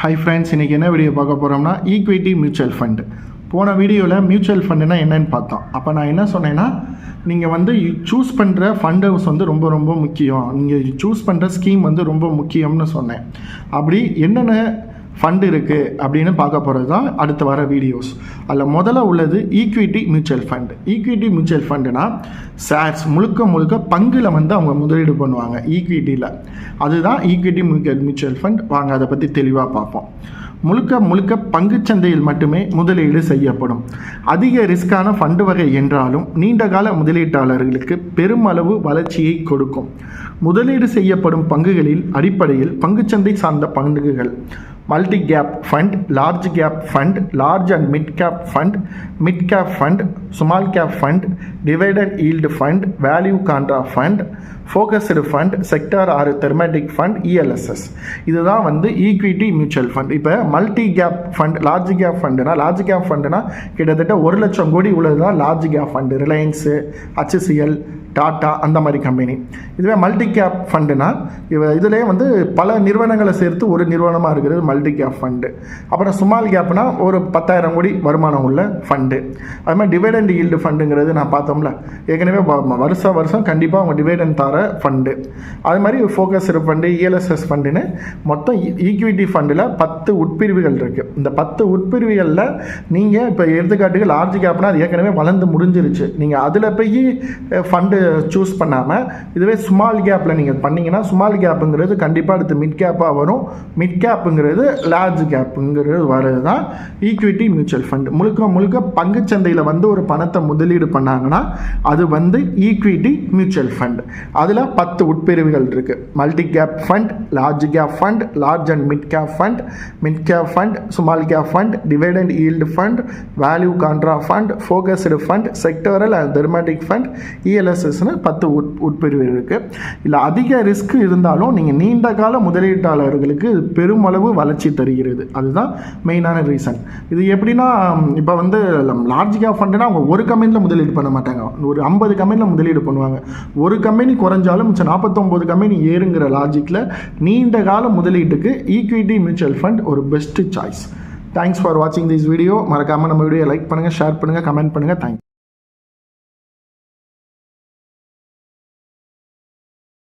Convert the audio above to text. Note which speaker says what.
Speaker 1: Hi friends இன்றைக்கி என்ன video பார்க்க போகிறோம்னா ஈக்விட்டி மியூச்சுவல் ஃபண்டு போன வீடியோவில் மியூச்சுவல் ஃபண்டுனா என்னன்னு பார்த்தோம். அப்போ நான் என்ன சொன்னேன்னா நீங்கள் வந்து சூஸ் பண்ணுற ஃபண்ட் ஹவுஸ் வந்து ரொம்ப ரொம்ப முக்கியம். நீங்கள் சூஸ் பண்ணுற ஸ்கீம் வந்து ரொம்ப முக்கியம்னு சொன்னேன். அப்படி என்னென்ன ஃபண்டு இருக்குது அப்படின்னு பார்க்க போகிறது தான் அடுத்து வர வீடியோஸ் அதில் முதல்ல உள்ளது equity mutual fund equity mutual ஃபண்டுனா shares முழுக்க முழுக்க பங்கில் வந்து அவங்க முதலீடு பண்ணுவாங்க ஈக்விட்டியில் அதுதான் ஈக்விட்டி மியூச்சுவல் ஃபண்ட் வாங்க அதை பற்றி தெளிவாக பார்ப்போம். முழுக்க முழுக்க பங்குச்சந்தையில் மட்டுமே முதலீடு செய்யப்படும். அதிக ரிஸ்கான ஃபண்டு வகை என்றாலும் நீண்டகால முதலீட்டாளர்களுக்கு பெருமளவு வளர்ச்சியை கொடுக்கும். முதலீடு செய்யப்படும் பங்குகளில் அடிப்படையில் பங்குச்சந்தை சார்ந்த பங்குகள். Multi cap fund large cap fund large and mid cap fund mid cap fund small cap fund divided yield fund value contra fund focused fund sector or thematic fund ELSS இதுதான் வந்து ஈக்விட்டி மியூச்சுவல் ஃபண்ட் இப்போ multi cap fund large cap ஃபண்டுனா large cap ஃபண்டுனா கிட்டத்தட்ட ஒரு லட்சம் கோடி உள்ளது தான் large cap fund Reliance HCL Tata அந்த மாதிரி கம்பெனி இதுவே மல்டி கேப் ஃபண்டுனா இவ இதுலேயே வந்து பல நிறுவனங்களை சேர்த்து ஒரு நிறுவனமாக இருக்கிறது மல்டி கேப் ஃபண்டு அப்புறம் சுமால் கேப்னா ஒரு பத்தாயிரம் கோடி வருமானம் உள்ள ஃபண்டு அது மாதிரி டிவைடண்ட் ஈல்டு ஃபண்டுங்கிறது நான் பார்த்தோம்ல ஏற்கனவே வ- வருஷம் வருஷம் கண்டிப்பாக அவங்க டிவைடண்ட் தர ஃபண்டு அது மாதிரி ஃபோக்கஸ் ஃபண்டு இஎல்எஸ்எஸ் ஃபண்டுன்னு மொத்தம் e-, ஈக்விட்டி ஃபண்டில் பத்து உட்பிரிவுகள் இருக்குது இந்த பத்து உட்பிரிவுகளில் நீங்கள் இப்போ எடுத்துக்காட்டுக்கு லார்ஜ் கேப்னா அது ஏற்கனவே வளர்ந்து முடிஞ்சிருச்சு. நீங்கள் அதில் போய் ஃபண்டு சூஸ் பண்ணாமல் இதுவே ஸ்மால் கேப்பில் நீங்கள் பண்ணிங்கன்னா ஸ்மால் கேப்புங்கிறது கண்டிப்பாக அடுத்து மிட் கேப்பாக வரும். மிட் கேப்புங்கிறது லார்ஜ் கேப்புங்கிறது வர்றது தான் ஈக்விட்டி மியூச்சுவல் ஃபண்ட் முழுக்க முழுக்க பங்குச்சந்தையில் வந்து ஒரு பணத்தை முதலீடு பண்ணாங்கன்னா அது வந்து ஈக்விட்டி மியூச்சுவல் ஃபண்ட் அதில் பத்து உட்பிரிவுகள் இருக்குது multi cap fund large cap fund large and mid cap fund mid cap fund small cap fund dividend yield fund value contra fund focused fund sectoral and thematic fund இஎல்எஸ்எஸ்னு பத்து உட் உட்பிரிவு இருக்குது இல்லை அதிக ரிஸ்க் இருந்தாலும் நீங்கள் நீண்ட கால முதலீட்டாளர்களுக்கு இது பெருமளவு வளர்ச்சி தருகிறது. அதுதான் மெயினான ரீசன் இது எப்படின்னா இப்போ வந்து லார்ஜ் கேப் ஃபண்டுனா அவங்க ஒரு கம்பெனியில் முதலீடு பண்ண மாட்டாங்க. ஒரு ஐம்பது கம்பெனியில் முதலீடு பண்ணுவாங்க. ஒரு கம்பெனி குறைஞ்சாலும் மிச்சம் நாற்பத்தொம்போது கம்பெனி ஏறுங்கிற லாஜிக்கில் நீண்ட கால முதலீட்டுக்கு ஈக்விட்டி மியூச்சுவல் ஃபண்ட் ஒரு பெஸ்ட்டு சாய்ஸ் தேங்க்ஸ் ஃபார் வாட்சிங் திஸ் வீடியோ மறக்காமல் நம்ம வீடியோ லைக் பண்ணுங்கள் ஷேர் பண்ணுங்கள் கமெண்ட் பண்ணுங்கள் தேங்க்ஸ்